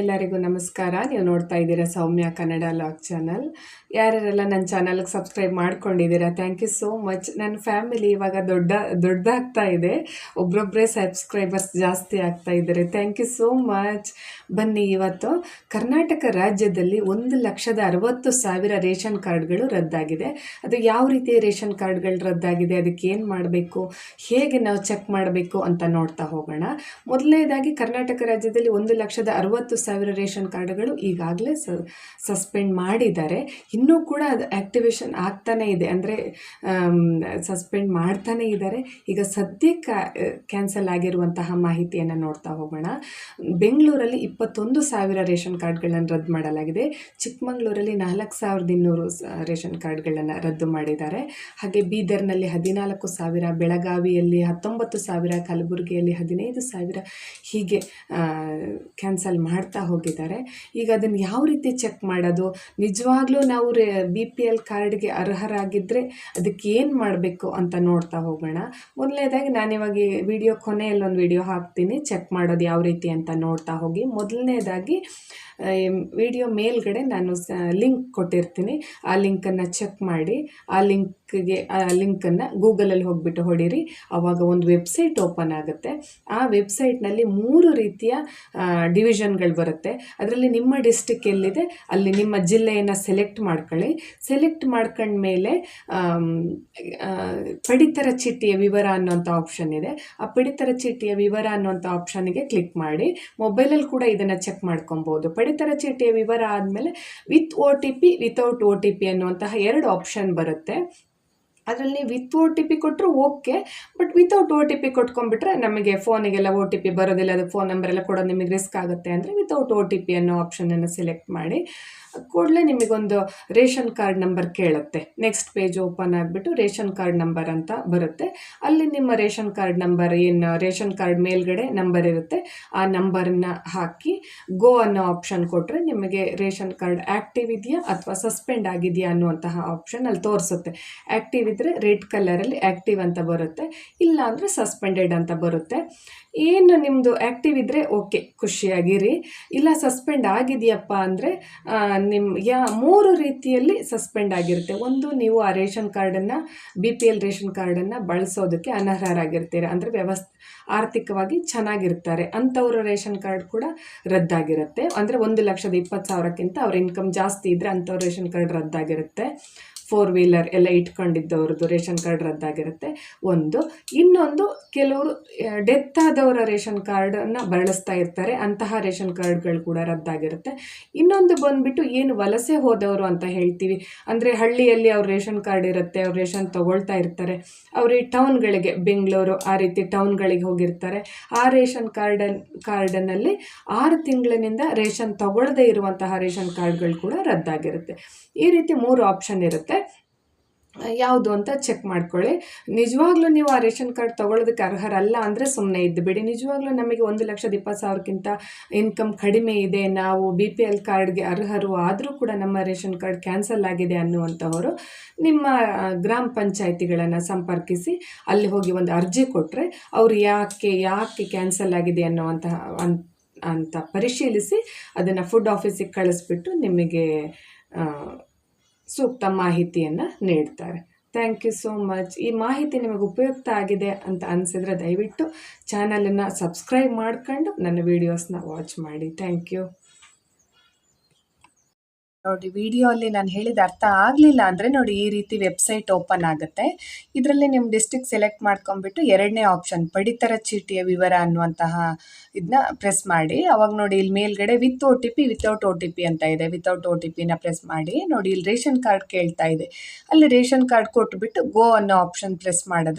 ಎಲ್ಲರಿಗೂ ನಮಸ್ಕಾರ. ನೀವು ನೋಡ್ತಾ ಇದ್ದೀರಾ ಸೌಮ್ಯ ಕನ್ನಡ ಲಾಗ್ ಚಾನಲ್. ಯಾರ್ಯಾರೆಲ್ಲ ನನ್ನ ಚಾನಲ್ಗೆ ಸಬ್ಸ್ಕ್ರೈಬ್ ಮಾಡ್ಕೊಂಡಿದ್ದೀರಾ ಥ್ಯಾಂಕ್ ಯು ಸೋ ಮಚ್ ನನ್ನ ಫ್ಯಾಮಿಲಿ ಇವಾಗ ದೊಡ್ಡ, ದೊಡ್ಡದಾಗ್ತಾ ಇದೆ. ಒಬ್ರೊಬ್ಬರೇ ಸಬ್ಸ್ಕ್ರೈಬರ್ಸ್ ಜಾಸ್ತಿ ಆಗ್ತಾ ಇದ್ದಾರೆ. ಥ್ಯಾಂಕ್ ಯು ಸೋ ಮಚ್ ಬನ್ನಿ ಇವತ್ತು. ಕರ್ನಾಟಕ ರಾಜ್ಯದಲ್ಲಿ ಒಂದು ಲಕ್ಷದ ಅರವತ್ತು ಸಾವಿರ ರೇಷನ್ ಕಾರ್ಡ್ಗಳು ರದ್ದಾಗಿದೆ. ಅದು ಯಾವ ರೀತಿಯ ರೇಷನ್ ಕಾರ್ಡ್ಗಳು ರದ್ದಾಗಿದೆ, ಅದಕ್ಕೆ ಏನು ಮಾಡಬೇಕು, ಹೇಗೆ ನಾವು ಚೆಕ್ ಮಾಡಬೇಕು ಅಂತ ನೋಡ್ತಾ ಹೋಗೋಣ. ಮೊದಲನೇದಾಗಿ ಕರ್ನಾಟಕ ರಾಜ್ಯದಲ್ಲಿ ಒಂದು ಲಕ್ಷದ ಅರವತ್ತು ಸಾವಿರ ರೇಷನ್ ಕಾರ್ಡ್ಗಳು ಈಗಾಗಲೇ ಸಸ್ಪೆಂಡ್ ಮಾಡಿದ್ದಾರೆ. ಇನ್ನೂ ಕೂಡ ಅದು ಆ್ಯಕ್ಟಿವೇಶನ್ ಆಗ್ತಾನೇ ಇದೆ. ಅಂದರೆ ಸಸ್ಪೆಂಡ್ ಮಾಡ್ತಾನೇ ಇದ್ದಾರೆ. ಈಗ ಸದ್ಯಕ್ಕೆ ಕ್ಯಾನ್ಸಲ್ ಆಗಿರುವಂತಹ ಮಾಹಿತಿಯನ್ನು ನೋಡ್ತಾ ಹೋಗೋಣ. ಬೆಂಗಳೂರಲ್ಲಿ ಇಪ್ಪತ್ತೊಂದು ಸಾವಿರ ರೇಷನ್ ಕಾರ್ಡ್ಗಳನ್ನು ರದ್ದು ಮಾಡಲಾಗಿದೆ. ಚಿಕ್ಕಮಗಳೂರಲ್ಲಿ ನಾಲ್ಕು ಸಾವಿರದ ಇನ್ನೂರು ರೇಷನ್ ಕಾರ್ಡ್ಗಳನ್ನು ರದ್ದು ಮಾಡಿದ್ದಾರೆ. ಹಾಗೆ ಬೀದರ್ನಲ್ಲಿ ಹದಿನಾಲ್ಕು ಸಾವಿರ, ಬೆಳಗಾವಿಯಲ್ಲಿ ಹತ್ತೊಂಬತ್ತು ಸಾವಿರ, ಕಲಬುರಗಿಯಲ್ಲಿ ಹದಿನೈದು ಸಾವಿರ ಹೀಗೆ ಕ್ಯಾನ್ಸಲ್ ಮಾಡ್ತಾ ಹೋಗಿದ್ದಾರೆ. ಈಗ ಅದನ್ನು ಯಾವ ರೀತಿ ಚೆಕ್ ಮಾಡೋದು? ನಿಜವಾಗ್ಲೂ ನಾವು ರೇ ಬಿ ಪಿ ಎಲ್ ಕಾರ್ಡ್ಗೆ ಅರ್ಹರಾಗಿದ್ದರೆ ಅದಕ್ಕೆ ಏನು ಮಾಡಬೇಕು ಅಂತ ನೋಡ್ತಾ ಹೋಗೋಣ. ಮೊದಲನೇದಾಗಿ ನಾನಿವಾಗ ವಿಡಿಯೋ ಕೊನೆಯಲ್ಲಿ ಒಂದು ವಿಡಿಯೋ ಹಾಕ್ತೀನಿ. ಚೆಕ್ ಮಾಡೋದು ಯಾವ ರೀತಿ ಅಂತ ನೋಡ್ತಾ ಹೋಗಿ. ಮೊದಲನೇದಾಗಿ ವಿಡಿಯೋ ಮೇಲ್ಗಡೆ ನಾನು ಲಿಂಕ್ ಕೊಟ್ಟಿರ್ತೀನಿ. ಆ ಲಿಂಕನ್ನು ಚೆಕ್ ಮಾಡಿ. ಆ ಲಿಂಕ್ಗೆ ಲಿಂಕನ್ನು ಗೂಗಲಲ್ಲಿ ಹೋಗಿಬಿಟ್ಟು ಹೊಡೀರಿ. ಆವಾಗ ಒಂದು ವೆಬ್ಸೈಟ್ ಓಪನ್ ಆಗುತ್ತೆ. ಆ ವೆಬ್ಸೈಟ್ನಲ್ಲಿ ಮೂರು ರೀತಿಯ ಡಿವಿಷನ್ಗಳು ಬರುತ್ತೆ. ಅದರಲ್ಲಿ ನಿಮ್ಮ ಡಿಸ್ಟಿಕ್ ಎಲ್ಲಿದೆ, ಅಲ್ಲಿ ನಿಮ್ಮ ಜಿಲ್ಲೆಯನ್ನು ಸೆಲೆಕ್ಟ್ ಮಾಡ್ಕೊಳ್ಳಿ. ಸೆಲೆಕ್ಟ್ ಮಾಡ್ಕೊಂಡ್ಮೇಲೆ ಪಡಿತರ ಚೀಟಿಯ ವಿವರ ಅನ್ನೋಂಥ ಆಪ್ಷನ್ ಇದೆ. ಆ ಪಡಿತರ ಚೀಟಿಯ ವಿವರ ಅನ್ನೋಂಥ ಆಪ್ಷನ್ಗೆ ಕ್ಲಿಕ್ ಮಾಡಿ. ಮೊಬೈಲಲ್ಲಿ ಕೂಡ ಇದನ್ನು ಚೆಕ್ ಮಾಡ್ಕೊಬೋದು. ಪಡಿತರ ಚೀಟಿಯ ವಿವರ ಆದಮೇಲೆ with O T P without O T P ಅನ್ನುವಂತಹ ಎರಡು ಆಪ್ಷನ್ ಬರುತ್ತೆ. ಅದರಲ್ಲಿ ವಿತ್ ಓ ಟಿ ಪಿ ಕೊಟ್ಟರು okay but without O T P ಕೊಟ್ಕೊಂಡ್ಬಿಟ್ರೆ ನಮಗೆ ಫೋನಿಗೆಲ್ಲ ಒ ಟಿ ಪಿ ಬರೋದಿಲ್ಲ, ಅದು ಫೋನ್ ನಂಬರ್ ಎಲ್ಲ ಕೊಡೋದು ನಿಮಗೆ ರಿಸ್ಕ್ ಆಗುತ್ತೆ. ಅಂದರೆ ವಿತೌಟ್ ಒ ಟಿ ಪಿ ಅನ್ನೋ ಆಪ್ಷನನ್ನು ಸೆಲೆಕ್ಟ್ ಮಾಡಿ. ಕೂಡಲೇ ನಿಮಗೊಂದು ರೇಷನ್ ಕಾರ್ಡ್ ನಂಬರ್ ಕೇಳುತ್ತೆ. ನೆಕ್ಸ್ಟ್ ಪೇಜ್ ಓಪನ್ ಆಗಿಬಿಟ್ಟು ರೇಷನ್ ಕಾರ್ಡ್ ನಂಬರ್ ಅಂತ ಬರುತ್ತೆ. ಅಲ್ಲಿ ನಿಮ್ಮ ರೇಷನ್ ಕಾರ್ಡ್ ನಂಬರ್ ಏನು, ರೇಷನ್ ಕಾರ್ಡ್ ಮೇಲ್ಗಡೆ ನಂಬರ್ ಇರುತ್ತೆ. ಆ ನಂಬರನ್ನ ಹಾಕಿ ಗೋ ಅನ್ನೋ ಆಪ್ಷನ್ ಕೊಟ್ಟರೆ ನಿಮಗೆ ರೇಷನ್ ಕಾರ್ಡ್ ಆ್ಯಕ್ಟಿವ್ ಇದೆಯಾ ಅಥವಾ ಸಸ್ಪೆಂಡ್ ಆಗಿದೆಯಾ ಅನ್ನುವಂತಹ ಆಪ್ಷನ್ ಅಲ್ಲಿ ತೋರಿಸುತ್ತೆ. ಆ್ಯಕ್ಟಿವ್ ಇದ್ದರೆ ರೆಡ್ ಕಲರಲ್ಲಿ ಆ್ಯಕ್ಟಿವ್ ಅಂತ ಬರುತ್ತೆ. ಇಲ್ಲ ಅಂದರೆ ಸಸ್ಪೆಂಡೆಡ್ ಅಂತ ಬರುತ್ತೆ. ಏನು ನಿಮ್ಮದು ಆ್ಯಕ್ಟಿವ್ ಇದ್ದರೆ ಓಕೆ, ಖುಷಿಯಾಗಿರಿ. ಇಲ್ಲ ಸಸ್ಪೆಂಡ್ ಆಗಿದೆಯಪ್ಪ ಅಂದರೆ ನಿಮ್ಮ ಯಾ ಮೂರು ರೀತಿಯಲ್ಲಿ ಸಸ್ಪೆಂಡ್ ಆಗಿರುತ್ತೆ. ಒಂದು, ನೀವು ಆ ರೇಷನ್ ಕಾರ್ಡನ್ನು, ಬಿ ಪಿ ಎಲ್ ರೇಷನ್ ಕಾರ್ಡನ್ನು ಬಳಸೋದಕ್ಕೆ ಅನರ್ಹರಾಗಿರ್ತೀರ. ಅಂದರೆ ವ್ಯವಸ್ಥೆ, ಆರ್ಥಿಕವಾಗಿ ಚೆನ್ನಾಗಿರ್ತಾರೆ. ಅಂಥವ್ರ ರೇಷನ್ ಕಾರ್ಡ್ ಕೂಡ ರದ್ದಾಗಿರುತ್ತೆ. ಅಂದರೆ ಒಂದು ಲಕ್ಷದ ಇಪ್ಪತ್ತು ಸಾವಿರಕ್ಕಿಂತ ಅವ್ರ ಇನ್ಕಮ್ ಜಾಸ್ತಿ ಇದ್ದರೆ ಅಂಥವ್ರ ರೇಷನ್ ಕಾರ್ಡ್ ರದ್ದಾಗಿರುತ್ತೆ. ಫೋರ್ ವೀಲರ್ ಎಲ್ಲ ಇಟ್ಕೊಂಡಿದ್ದವ್ರದ್ದು ರೇಷನ್ ಕಾರ್ಡ್ ರದ್ದಾಗಿರುತ್ತೆ. ಒಂದು, ಇನ್ನೊಂದು ಕೆಲವರು ಡೆತ್ ಆದವರ ರೇಷನ್ ಕಾರ್ಡನ್ನು ಬಳಸ್ತಾ ಇರ್ತಾರೆ. ಅಂತಹ ರೇಷನ್ ಕಾರ್ಡ್ಗಳು ಕೂಡ ರದ್ದಾಗಿರುತ್ತೆ. ಇನ್ನೊಂದು ಬಂದುಬಿಟ್ಟು ಏನು ವಲಸೆ ಹೋದವರು ಅಂತ ಹೇಳ್ತೀವಿ. ಅಂದರೆ ಹಳ್ಳಿಯಲ್ಲಿ ಅವ್ರ ರೇಷನ್ ಕಾರ್ಡ್ ಇರುತ್ತೆ, ಅವ್ರು ರೇಷನ್ ತೊಗೊಳ್ತಾ ಇರ್ತಾರೆ. ಅವರು ಈ ಟೌನ್ಗಳಿಗೆ, ಬೆಂಗಳೂರು ಆ ರೀತಿ ಟೌನ್ಗಳಿಗೆ ಹೋಗಿರ್ತಾರೆ. ಆ ರೇಷನ್ ಕಾರ್ಡನ್ ಕಾರ್ಡನಲ್ಲಿ ಆರು ತಿಂಗಳಿನಿಂದ ರೇಷನ್ ತಗೊಳ್ಳದೇ ಇರುವಂತಹ ರೇಷನ್ ಕಾರ್ಡ್ಗಳು ಕೂಡ ರದ್ದಾಗಿರುತ್ತೆ. ಈ ರೀತಿ ಮೂರು ಆಪ್ಷನ್ ಇರುತ್ತೆ. ಯಾವುದು ಅಂತ ಚೆಕ್ ಮಾಡ್ಕೊಳ್ಳಿ. ನಿಜವಾಗ್ಲೂ ನೀವು ಆ ರೇಷನ್ ಕಾರ್ಡ್ ತೊಗೊಳೋದಕ್ಕೆ ಅರ್ಹರಲ್ಲ ಅಂದರೆ ಸುಮ್ಮನೆ ಇದ್ದು ಬಿಡಿ. ನಿಜವಾಗ್ಲೂ ನಮಗೆ ಒಂದು ಲಕ್ಷದ ಇಪ್ಪತ್ತು ಸಾವಿರಕ್ಕಿಂತ ಇನ್ಕಮ್ ಕಡಿಮೆ ಇದೆ. ನಾವು ಬಿ ಪಿ ಎಲ್ ಕಾರ್ಡ್ಗೆ ಅರ್ಹರು ಆದರೂ ಕೂಡ ನಮ್ಮ ರೇಷನ್ ಕಾರ್ಡ್ ಕ್ಯಾನ್ಸಲ್ ಆಗಿದೆ ಅನ್ನುವಂಥವರು ನಿಮ್ಮ ಗ್ರಾಮ ಪಂಚಾಯಿತಿಗಳನ್ನು ಸಂಪರ್ಕಿಸಿ ಅಲ್ಲಿ ಹೋಗಿ ಒಂದು ಅರ್ಜಿ ಕೊಟ್ಟರೆ ಅವರು ಯಾಕೆ ಯಾಕೆ ಕ್ಯಾನ್ಸಲ್ ಆಗಿದೆ ಅನ್ನುವಂತಹ, ಅನ್, ಅಂತ ಪರಿಶೀಲಿಸಿ ಅದನ್ನು ಫುಡ್ ಆಫೀಸಿಗೆ ಕಳಿಸ್ಬಿಟ್ಟು ನಿಮಗೆ ಸೂಕ್ತ ಮಾಹಿತಿಯನ್ನು ನೀಡ್ತಾರೆ. ಥ್ಯಾಂಕ್ ಯು ಸೋ ಮಚ್ ಈ ಮಾಹಿತಿ ನಿಮಗೆ ಉಪಯುಕ್ತ ಆಗಿದೆ ಅಂತ ಅನಿಸಿದ್ರೆ ದಯವಿಟ್ಟು ಚಾನಲನ್ನು ಸಬ್ಸ್ಕ್ರೈಬ್ ಮಾಡ್ಕೊಂಡು ನನ್ನ ವೀಡಿಯೋಸ್ನ ವಾಚ್ ಮಾಡಿ. ಥ್ಯಾಂಕ್ ಯು ನೋಡಿ ವಿಡಿಯೋ ಅಲ್ಲಿ ನಾನು ಹೇಳಿದ ಅರ್ಥ ಆಗಲಿಲ್ಲ ಅಂದರೆ ನೋಡಿ, ಈ ರೀತಿ ವೆಬ್ಸೈಟ್ ಓಪನ್ ಆಗುತ್ತೆ. ಇದರಲ್ಲಿ ನಿಮ್ಮ ಡಿಸ್ಟಿಕ್ ಸೆಲೆಕ್ಟ್ ಮಾಡ್ಕೊಂಡ್ಬಿಟ್ಟು ಎರಡನೇ ಆಪ್ಷನ್ ಪಡಿತರ ಚೀಟಿಯ ವಿವರ ಅನ್ನುವಂತಹ ಇದನ್ನ ಪ್ರೆಸ್ ಮಾಡಿ. ಅವಾಗ ನೋಡಿ, ಇಲ್ಲಿ ಮೇಲ್ಗಡೆ with O T P without O T P ಅಂತ ಇದೆ. ವಿತೌಟ್ ಒ ಟಿ ಪಿನ ಪ್ರೆಸ್ ಮಾಡಿ. ನೋಡಿ, ಇಲ್ಲಿ ರೇಷನ್ ಕಾರ್ಡ್ ಕೇಳ್ತಾ ಇದೆ. ಅಲ್ಲಿ ರೇಷನ್ ಕಾರ್ಡ್ ಕೊಟ್ಬಿಟ್ಟು ಗೋ ಅನ್ನೋ ಆಪ್ಷನ್ ಪ್ರೆಸ್ ಮಾಡಿದ್ರೆ